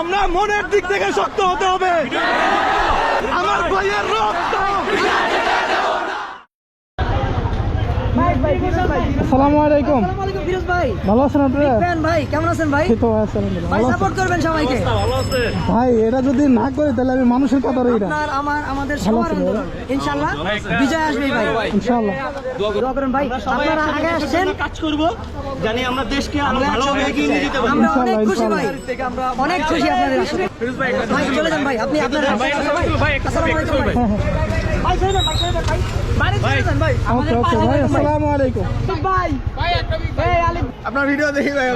আমরা মনের দিক থেকে শক্ত হতে হবে। আমার ভাইয়ের রক্ত। আসসালামু আলাইকুম ফিরোজ ভাই। ভালো আছেন আপনারা? ভাই কেমন আছেন ভাই? তো ভাই সাপোর্ট করবেন সবাইকে। ভাই এটা যদি না করে তাহলে আমি মানুষের কথা রই না। আমার আমাদের সবার ভাই? আন্দোলন। ইনশাআল্লাহ বিজয় আসবে ভাই। ইনশাআল্লাহ। দোয়া করেন ভাই। আপনারা আগে আসছেন। কাজ করব। জানি আমরা দেশকে আরও ভালোভাবে এগিয়ে নিয়ে যেতে পারি। আমরা অনেক খুশি ভাই। অনেক খুশি আপনাদের আসলে ভাই চলে যান ভাই। আপনি আপনার ভাই চলে যান ভাই চলে যান ভাই আসসালামু আলাইকুম ভাই। আপনার ভিডিও দেখি ভাই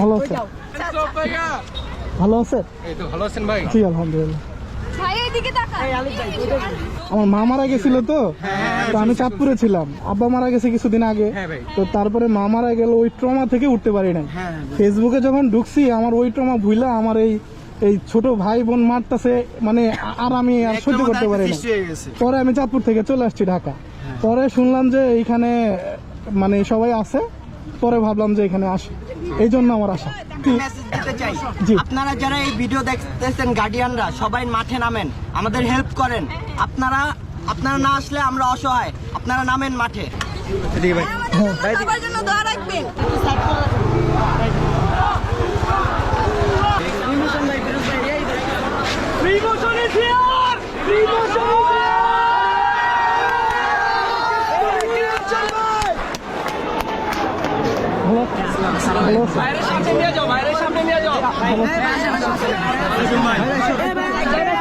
ভালো আছেন? ভালো আছেন? ভালো আছেন ভাই। জি আলহামদুলিল্লাহ। ভাই এইদিকে তাকা আমার মা মারা গেছিল তো? তো আমি চাঁদপুরে ছিলাম। আব্বা মারা গেছে কিছুদিন আগে। হ্যাঁ তো তারপরে মা মারা গেল ওই ট্রমা থেকে উঠতে পারি নাই। হ্যাঁ, ফেসবুকে যখন ঢুকছি আমার ওই ট্রমা ভুইলা আমার এই এই ছোট ভাই বোন মারতাছে মানে আর আমি আর সহ্য করতে পারি না। হয়ে পরে আমি চাঁদপুর থেকে চলে আসছি ঢাকা। পরে শুনলাম যে এইখানে মানে সবাই আছে পরে ভাবলাম যে এখানে আসি। এই জন্য আমার আশা। মেসেজ দিতে চাই। জি। আপনারা যারা এই ভিডিও দেখতেছেন গার্ডিয়ানরা সবাই মাঠে নামেন আমাদের হেল্প করেন। আপনারা আপনারা না আসলে আমরা অসহায় আপনারা নামেন মাঠে। ভাই আমাদের জন্য দোয়া রাখবেন। Remotion is here! Remotion is ভালো ভালো আছেন? এই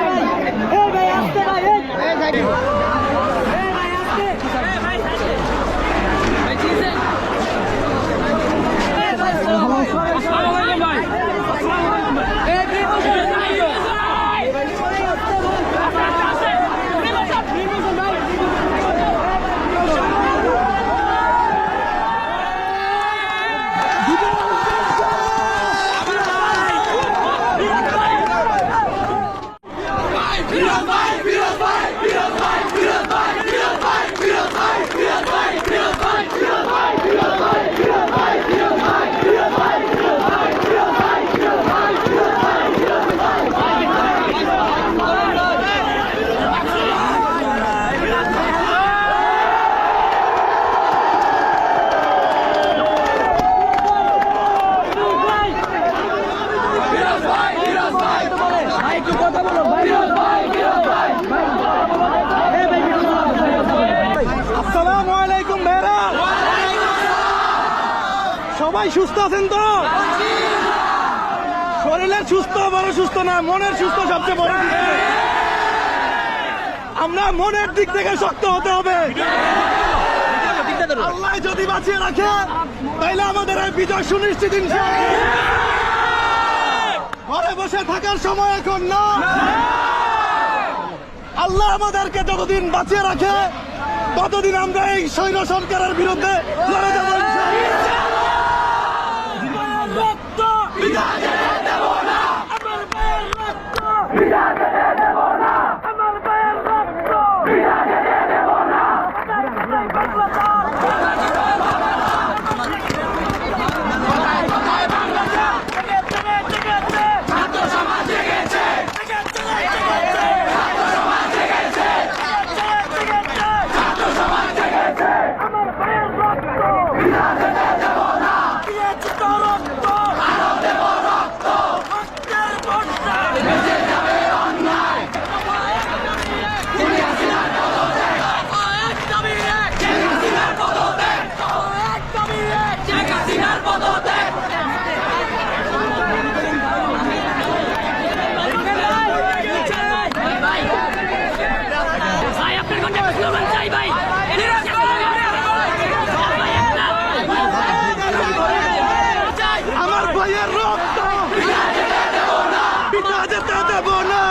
আসসালামু আলাইকুম ভাইরা। সবাই সুস্থ আছেন তো? শরীরের সুস্থ, বড় সুস্থ না, মনের সুস্থ সবচেয়ে বড় আমরা মনের দিক থেকে শক্ত হতে হবে। আল্লাহ যদি বাঁচিয়ে রাখে, তাইলে আমাদের বিজয় সুনিশ্চিত। ঘরে বসে থাকার সময় এখন না। আল্লাহ আমাদেরকে যতদিন বাঁচিয়ে রাখে, ততদিন আমরা এই সৈন্য সরকারের বিরুদ্ধে লড়ে যাব রক্ত পিঠা যেতে দেব না